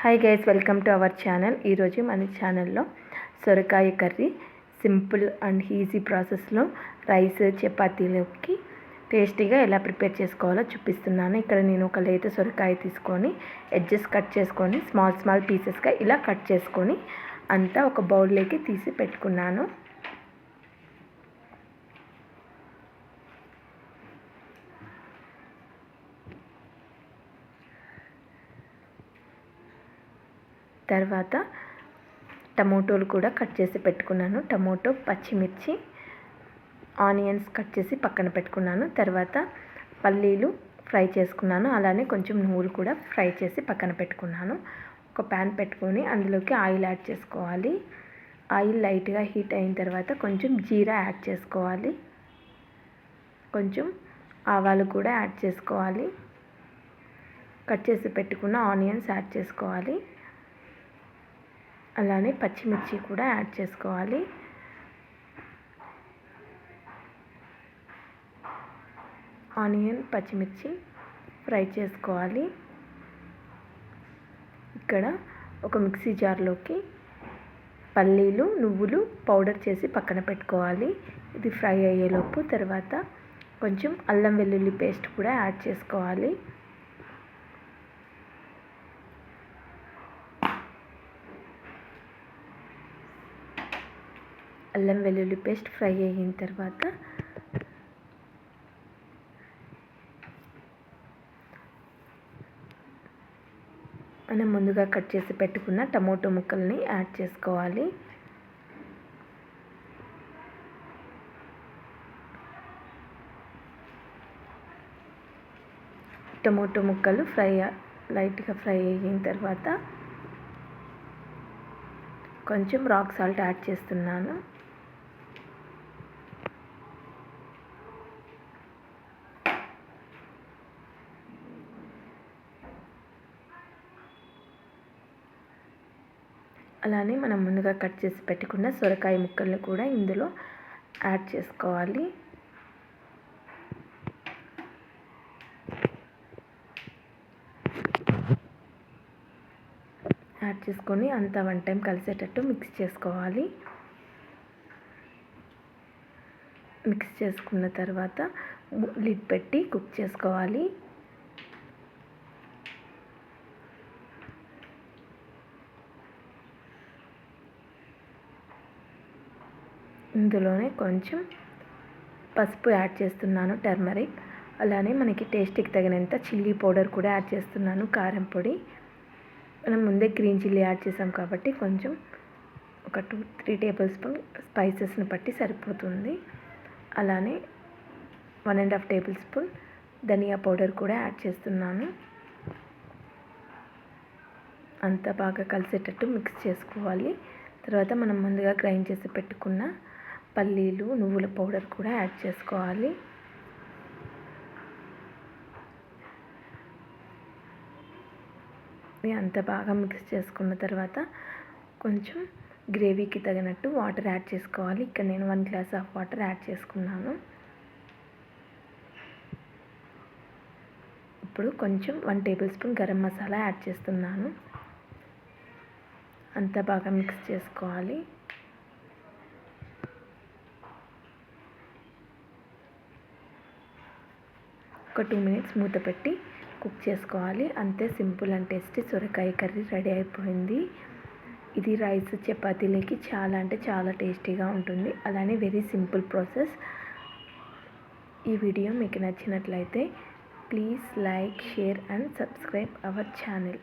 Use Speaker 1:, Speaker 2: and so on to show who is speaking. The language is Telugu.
Speaker 1: Hi guys welcome to our channel ఈరోజు మన ఛానల్లో సొరకాయ కర్రీ సింపుల్ అండ్ ఈజీ ప్రాసెస్లో రైస్ చపాతీలోకి టేస్టీగా ఎలా ప్రిపేర్ చేసుకోవాలో చూపిస్తున్నాను. ఇక్కడ నేను ఒక లేత సొరకాయ తీసుకొని ఎడ్జెస్ కట్ చేసుకొని స్మాల్ స్మాల్ పీసెస్గా ఇలా కట్ చేసుకొని అంతా ఒక బౌల్లోకి తీసి పెట్టుకున్నాను. తర్వాత టమోటోలు కూడా కట్ చేసి పెట్టుకున్నాను. టమోటో పచ్చిమిర్చి ఆనియన్స్ కట్ చేసి పక్కన పెట్టుకున్నాను. తర్వాత పల్లీలు ఫ్రై చేసుకున్నాను. అలానే కొంచెం నువ్వులు కూడా ఫ్రై చేసి పక్కన పెట్టుకున్నాను. ఒక ప్యాన్ పెట్టుకొని అందులోకి ఆయిల్ యాడ్ చేసుకోవాలి. ఆయిల్ లైట్గా హీట్ అయిన తర్వాత కొంచెం జీరా యాడ్ చేసుకోవాలి. కొంచెం ఆవాలు కూడా యాడ్ చేసుకోవాలి. కట్ చేసి పెట్టుకున్న ఆనియన్స్ యాడ్ చేసుకోవాలి. అలానే పచ్చిమిర్చి కూడా యాడ్ చేసుకోవాలి. ఆనియన్ పచ్చిమిర్చి ఫ్రై చేసుకోవాలి. ఇక్కడ ఒక మిక్సీ జార్లోకి పల్లీలు నువ్వులు పౌడర్ చేసి పక్కన పెట్టుకోవాలి. ఇది ఫ్రై అయ్యేలోపు తర్వాత కొంచెం అల్లం వెల్లుల్లి పేస్ట్ కూడా యాడ్ చేసుకోవాలి. అల్లం వెల్లుల్లి పేస్ట్ ఫ్రై అయిన తర్వాత మనం ముందుగా కట్ చేసి పెట్టుకున్న టమోటో ముక్కల్ని యాడ్ చేసుకోవాలి. టమోటో ముక్కలు ఫ్రై లైట్గా ఫ్రై అయిన తర్వాత కొంచెం రాక్ సాల్ట్ యాడ్ చేస్తున్నాను. అలానే మనం ముందుగా కట్ చేసి పెట్టుకున్న సొరకాయ ముక్కలను కూడా ఇందులో యాడ్ చేసుకోవాలి. యాడ్ చేసుకొని అంతా వన్ టైం కలిసేటట్టు మిక్స్ చేసుకోవాలి. మిక్స్ చేసుకున్న తర్వాత లిడ్ పెట్టి కుక్ చేసుకోవాలి. ఇందులోనే కొంచెం పసుపు యాడ్ చేస్తున్నాను టర్మరిక్. అలానే మనకి టేస్ట్కి తగినంత చిల్లీ పౌడర్ కూడా యాడ్ చేస్తున్నాను కారం పొడి. మనం ముందే గ్రీన్ చిల్లీ యాడ్ చేసాం కాబట్టి కొంచెం ఒక టూ త్రీ టేబుల్ స్పూన్ స్పైసెస్ని బట్టి సరిపోతుంది. అలానే one and half table spoon dhaniya powder కూడా యాడ్ చేస్తున్నాను. అంతా బాగా కలిసేటట్టు మిక్స్ చేసుకోవాలి. తర్వాత మనం ముందుగా గ్రైండ్ చేసి పెట్టుకున్న పల్లీలు నువ్వుల పౌడర్ కూడా యాడ్ చేసుకోవాలి. అంత బాగా మిక్స్ చేసుకున్న తర్వాత కొంచెం గ్రేవీకి తగినట్టు వాటర్ యాడ్ చేసుకోవాలి. ఇక్కడ నేను one glass of water add చేసుకున్నాను. ఇప్పుడు కొంచెం one table spoon garam masala add చేస్తున్నాను. అంతా బాగా మిక్స్ చేసుకోవాలి. ఒక టూ మినిట్స్ మూత పెట్టి కుక్ చేసుకోవాలి. అంతే సింపుల్ అండ్ టేస్టీ సొరకాయ కర్రీ రెడీ అయిపోయింది. ఇది రైస్ చపాతీలకి చాలా అంటే చాలా టేస్టీగా ఉంటుంది. అలానే వెరీ సింపుల్ ప్రాసెస్ ఈ వీడియో మీకు నచ్చినట్లయితే please like share and subscribe our channel